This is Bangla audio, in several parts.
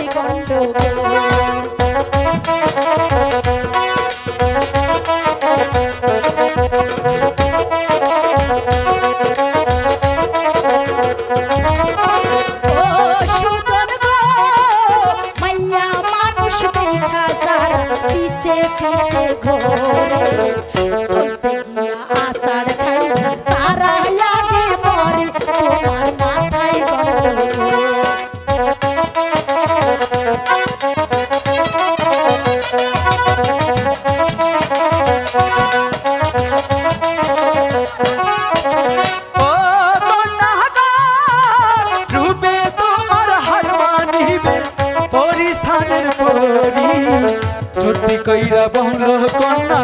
Take me, take me, কইরা বন্ধ কন্যা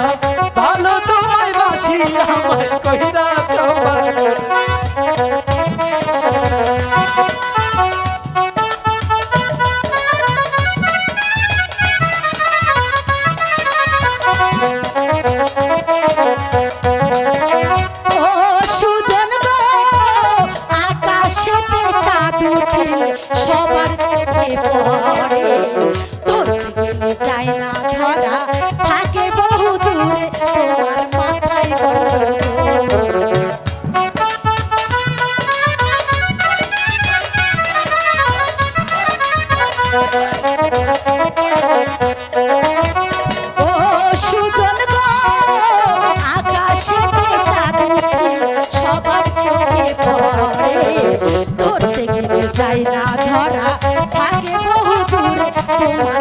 好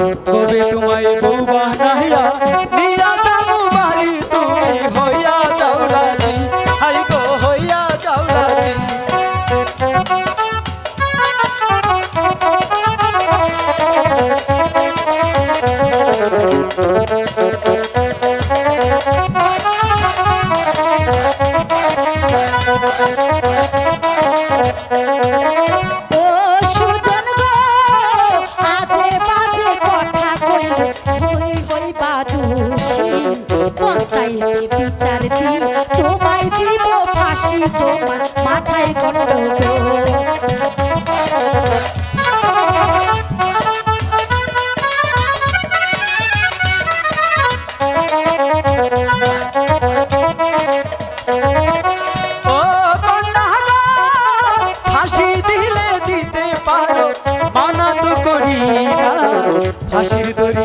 হবে তোমায় বউ বানাইয়া দোষী মন চাইলে বিচার দিন তোমায় দিব ফাঁসি তোমার মাথায় গন্ডগোল। ফাঁসির দড়ি